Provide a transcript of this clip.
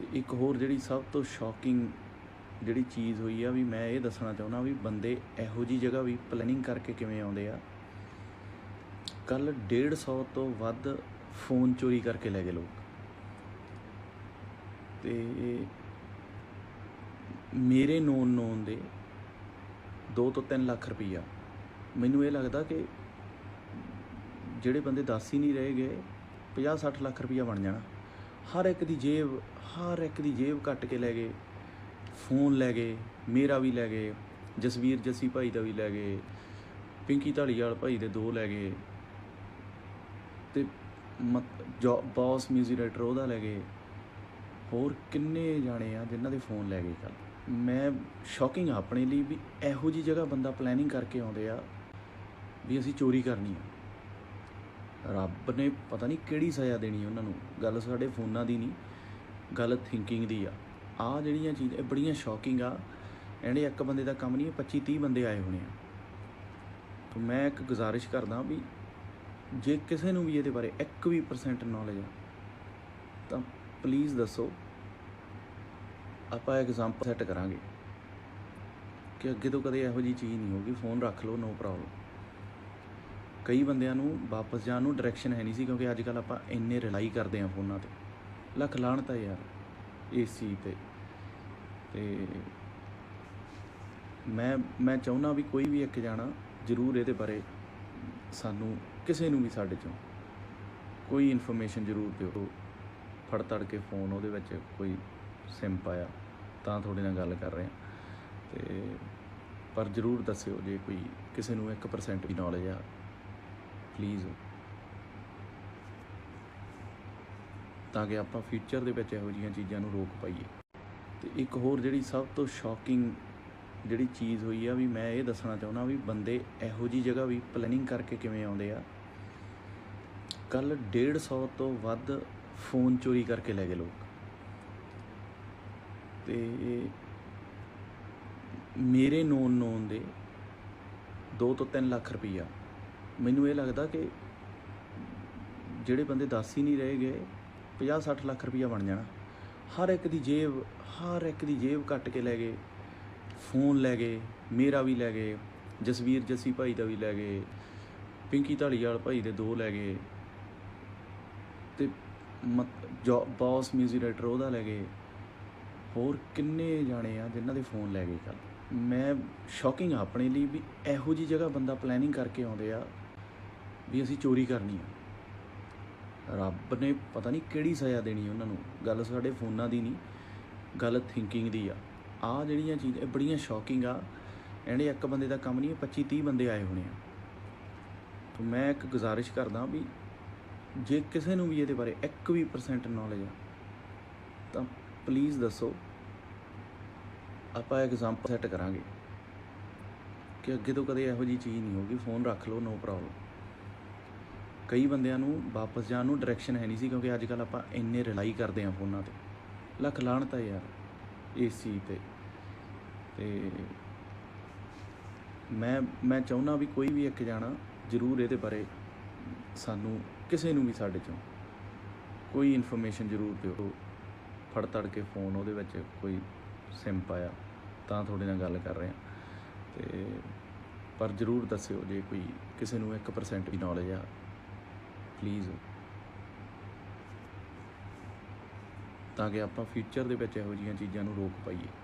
ਤੇ ਇੱਕ ਹੋਰ ਜਿਹੜੀ ਸਭ ਤੋਂ ਸ਼ੌਕਿੰਗ ਜਿਹੜੀ ਚੀਜ਼ ਹੋਈ ਆ ਵੀ ਮੈਂ ਇਹ ਦੱਸਣਾ ਚਾਹੁੰਦਾ ਵੀ ਬੰਦੇ ਇਹੋ ਜੀ ਜਗ੍ਹਾ ਵੀ ਪਲੈਨਿੰਗ ਕਰਕੇ ਕਿਵੇਂ ਆਉਂਦੇ ਆ? ਕੱਲ 150 ਤੋਂ ਵੱਧ ਫੋਨ ਚੋਰੀ ਕਰਕੇ ਲੈ ਗਏ ਲੋਕ। ਤੇ ਮੇਰੇ ਨੋਨ ਨੋਨ ਦੇ 2 ਤੋਂ 3 ਲੱਖ ਰੁਪਈਆ। ਮੈਨੂੰ ਇਹ ਲੱਗਦਾ ਕਿ ਜਿਹੜੇ ਬੰਦੇ ਦੱਸ ਹੀ ਨਹੀਂ ਰਹੇ ਗਏ 50 60 ਲੱਖ ਰੁਪਈਆ ਬਣ ਜਾਣਾ। ਹਰ ਇੱਕ ਦੀ ਜੇਬ, ਹਰ ਇੱਕ ਦੀ ਜੇਬ ਕੱਟ ਕੇ ਲੈ ਗਏ। ਫੋਨ ਲੈ ਗਏ, ਮੇਰਾ ਵੀ ਲੈ ਗਏ, ਜਸਵੀਰ ਜੱਸੀ ਭਾਈ ਦਾ ਵੀ ਲੈ ਗਏ, ਪਿੰਕੀ ਢਾਲੀਵਾਲ ਭਾਈ ਦੇ ਦੋ ਲੈ ਗਏ। ਤੇ ਬੌਸ ਮਿਊਜ਼ਿਕ ਡਾਇਰੈਕਟਰ ਉਹਦਾ ਲੈ ਗਏ। ਹੋਰ ਕਿੰਨੇ ਜਾਣੇ ਆ ਜਿਨ੍ਹਾਂ ਦੇ ਫੋਨ ਲੈ ਗਏ ਕੱਲ ਮੈਂ ਸ਼ੌਕਿੰਗ ਆ ਆਪਣੇ ਲਈ ਵੀ ਇਹੋ ਜੀ ਜਗ੍ਹਾ ਬੰਦਾ ਪਲੈਨਿੰਗ ਕਰਕੇ ਆਉਂਦੇ ਆ ਵੀ ਅਸੀਂ ਚੋਰੀ ਕਰਨੀ ਆ। ਰੱਬ ਨੇ ਪਤਾ ਨਹੀਂ ਕਿਹੜੀ ਸਜ਼ਾ ਦੇਣੀ ਉਹਨਾਂ ਨੂੰ। ਗੱਲ ਸਾਡੇ ਫੋਨਾਂ ਦੀ ਨਹੀਂ, ਗੱਲ ਥਿੰਕਿੰਗ ਦੀ ਆ। ਆ ਜਿਹੜੀਆਂ ਚੀਜ਼ਾਂ, ਇਹ ਬੜੀਆਂ ਸ਼ੌਕਿੰਗ ਆ। ਇਹਨੇ ਇੱਕ ਬੰਦੇ ਦਾ ਕੰਮ ਨਹੀਂ 25 30 ਬੰਦੇ ਆਏ ਹੋਣੇ ਆ। ਤਾਂ ਮੈਂ ਇੱਕ ਗੁਜ਼ਾਰਿਸ਼ ਕਰਦਾ ਵੀ ਜੇ ਕਿਸੇ ਨੂੰ ਵੀ ਇਹਦੇ ਬਾਰੇ 1 ਵੀ ਪਰਸੈਂਟ ਨੌਲੇਜ ਆ, ਤਾਂ ਪਲੀਜ਼ ਦੱਸੋ, ਆਪਾਂ ਐਗਜ਼ਾਮਪਲ ਸੈੱਟ ਕਰਾਂਗੇ। ਕਿ ਅੱਗੇ ਤੋਂ ਕਦੇ ਇਹੋ ਜੀ ਚੀਜ਼ ਨਹੀਂ ਹੋਗੀ ਫੋਨ ਰੱਖ ਲਓ ਨੋ ਪ੍ਰੋਬਲਮ ਕਈ ਬੰਦਿਆਂ ਨੂੰ ਵਾਪਸ ਜਾਣ ਨੂੰ ਡਾਇਰੈਕਸ਼ਨ ਹੈ ਨਹੀਂ ਸੀ ਕਿਉਂਕਿ ਅੱਜ ਕੱਲ ਆਪਾਂ ਇੰਨੇ ਰਿਲਾਈ ਕਰਦੇ ਆ ਫੋਨਾਂ ਤੇ। ਲੱਖ ਲਾਹਣਤ ਆ ਯਾਰ ਇਸ ਚੀਜ਼ ਤੇ। ਤੇ ਮੈਂ ਮੈਂ ਚਾਹੁੰਦਾ ਵੀ ਕੋਈ ਵੀ ਇੱਕ ਜਾਣਾ ਜ਼ਰੂਰ ਇਹਦੇ ਬਾਰੇ ਸਾਨੂੰ ਕਿਸੇ ਨੂੰ ਵੀ ਸਾਡੇ ਚੋਂ ਕੋਈ ਇਨਫੋਰਮੇਸ਼ਨ ਜ਼ਰੂਰ ਦਿਓ। ਫੜ ਤੜ ਕੇ ਫੋਨ ਉਹਦੇ ਵਿੱਚ ਕੋਈ ਸਿਮ ਪਾਇਆ ਤਾਂ ਤੁਹਾਡੇ ਨਾਲ ਗੱਲ ਕਰ ਰਹੇ ਹਾਂ। ਤੇ ਪਰ ਜ਼ਰੂਰ ਦੱਸਿਓ ਜੇ ਕੋਈ ਕਿਸੇ ਨੂੰ 1% ਵੀ ਨੌਲੇਜ ਆ। ਪਲੀਜ਼ ਤਾਂ ਕਿ ਆਪਾਂ ਫਿਊਚਰ ਦੇ ਵਿੱਚ ਇਹੋ ਜਿਹੀਆਂ ਚੀਜ਼ਾਂ ਨੂੰ ਰੋਕ ਪਾਈਏ। ਤੇ ਇੱਕ ਹੋਰ ਜਿਹੜੀ ਸਭ ਤੋਂ ਸ਼ੌਕਿੰਗ ਜਿਹੜੀ ਚੀਜ਼ ਹੋਈ ਆ ਵੀ ਮੈਂ ਇਹ ਦੱਸਣਾ ਚਾਹੁੰਦਾ ਵੀ ਬੰਦੇ ਇਹੋ ਜੀ ਜਗ੍ਹਾ ਵੀ ਪਲੈਨਿੰਗ ਕਰਕੇ ਕਿਵੇਂ ਆਉਂਦੇ ਆ। ਕੱਲ 150 ਤੋਂ ਵੱਧ ਫੋਨ ਚੋਰੀ ਕਰਕੇ ਲੈ ਗਏ ਲੋਕ। ਤੇ ਮੇਰੇ ਨੋਨ ਨੋਨ ਦੇ 2 ਤੋਂ 3 ਲੱਖ ਰੁਪਈਆ। ਮੈਨੂੰ ਇਹ ਲੱਗਦਾ ਕਿ ਜਿਹੜੇ ਬੰਦੇ ਦੱਸ ਹੀ ਨਹੀਂ ਰਹੇ ਗਏ 50 60 ਲੱਖ ਰੁਪਈਆ ਬਣ ਜਾਣਾ। ਹਰ ਇੱਕ ਦੀ ਜੇਬ, ਹਰ ਇੱਕ ਦੀ ਜੇਬ ਕੱਟ ਕੇ ਲੈ ਗਏ, ਫੋਨ ਲੈ ਗਏ, ਮੇਰਾ ਵੀ ਲੈ ਗਏ, ਜਸਵੀਰ ਜੱਸੀ ਭਾਈ ਦਾ ਵੀ ਲੈ ਗਏ, ਪਿੰਕੀ ਢਾਲੀਵਾਲ ਭਾਈ ਦੇ ਦੋ ਲੈ ਗਏ, ਤੇ ਬੌਸ ਮਿਊਜ਼ਿਕ ਡਾਇਰੈਕਟਰ ਉਹਦਾ ਲੈ ਗਏ। ਹੋਰ ਕਿੰਨੇ ਜਾਣੇ ਆ ਜਿਨ੍ਹਾਂ ਦੇ ਫੋਨ ਲੈ ਗਏ ਕੱਲ ਮੈਂ ਸ਼ੌਕਿੰਗ ਆ ਆਪਣੇ ਲਈ ਵੀ ਇਹੋ ਜੀ ਜਗ੍ਹਾ ਬੰਦਾ ਪਲੈਨਿੰਗ ਕਰਕੇ ਆਉਂਦੇ ਆ। ਵੀ ਅਸੀਂ ਚੋਰੀ ਕਰਨੀ ਆ। ਰੱਬ ਨੇ ਪਤਾ ਨਹੀਂ ਕਿਹੜੀ ਸਜ਼ਾ ਦੇਣੀ ਉਹਨਾਂ ਨੂੰ। ਗੱਲ ਸਾਡੇ ਫੋਨਾਂ ਦੀ ਨਹੀਂ, ਗੱਲ ਥਿੰਕਿੰਗ ਦੀ ਆ। ਆ ਜਿਹੜੀਆਂ ਚੀਜ਼ਾਂ, ਇਹ ਬੜੀਆਂ ਸ਼ੌਕਿੰਗ ਆ। ਇਹਨੇ ਇੱਕ ਬੰਦੇ ਦਾ ਕੰਮ ਨਹੀਂ 25 30 ਬੰਦੇ ਆਏ ਹੋਣੇ ਆ। ਤਾਂ ਮੈਂ ਇੱਕ ਗੁਜ਼ਾਰਿਸ਼ ਕਰਦਾ ਵੀ ਜੇ ਕਿਸੇ ਨੂੰ ਵੀ ਇਹਦੇ ਬਾਰੇ 1 ਵੀ ਪਰਸੈਂਟ ਨੌਲੇਜ ਆ, ਤਾਂ ਪਲੀਜ਼ ਦੱਸੋ, ਆਪਾਂ ਐਗਜ਼ਾਮਪਲ ਸੈੱਟ ਕਰਾਂਗੇ ਕਿ ਅੱਗੇ ਤੋਂ ਕਦੇ ਇਹੋ ਜੀ ਚੀਜ਼ ਨਹੀਂ ਹੋਗੀ ਫੋਨ ਰੱਖ ਲਓ ਨੋ ਪ੍ਰੋਬਲਮ ਕਈ ਬੰਦਿਆਂ ਨੂੰ ਵਾਪਸ ਜਾਣ ਨੂੰ ਡਾਇਰੈਕਸ਼ਨ ਹੈ ਨਹੀਂ ਸੀ ਕਿਉਂਕਿ ਅੱਜ ਕੱਲ ਆਪਾਂ ਇੰਨੇ ਰਿਲਾਈ ਕਰਦੇ ਆ ਫੋਨਾਂ ਤੇ। ਲੱਖ ਲਾਹਣਤ ਆ ਯਾਰ ਇਸ ਚੀਜ਼ ਤੇ। ਤੇ ਮੈਂ ਮੈਂ ਚਾਹੁੰਦਾ ਵੀ ਕੋਈ ਵੀ ਇੱਕ ਜਾਣਾ ਜ਼ਰੂਰ ਇਹਦੇ ਬਾਰੇ ਸਾਨੂੰ ਕਿਸੇ ਨੂੰ ਵੀ ਸਾਡੇ ਚੋਂ ਕੋਈ ਇਨਫੋਰਮੇਸ਼ਨ ਜ਼ਰੂਰ ਦਿਓ। ਫੜ ਤੜ ਕੇ ਫੋਨ ਉਹਦੇ ਵਿੱਚ ਕੋਈ ਸਿਮ ਪਾਇਆ ਤਾਂ ਤੁਹਾਡੇ ਨਾਲ ਗੱਲ ਕਰ ਰਹੇ। ਹਾਂ ਤੇ ਪਰ ਜ਼ਰੂਰ ਦੱਸਿਓ ਜੇ ਕੋਈ ਕਿਸੇ ਨੂੰ 1% ਵੀ ਨੌਲੇਜ ਆ। ਪਲੀਜ਼ ਤਾਂ ਕਿ ਆਪਾਂ ਫਿਊਚਰ ਦੇ ਵਿੱਚ ਇਹੋ ਜਿਹੀਆਂ ਚੀਜ਼ਾਂ ਨੂੰ ਰੋਕ ਪਾਈਏ।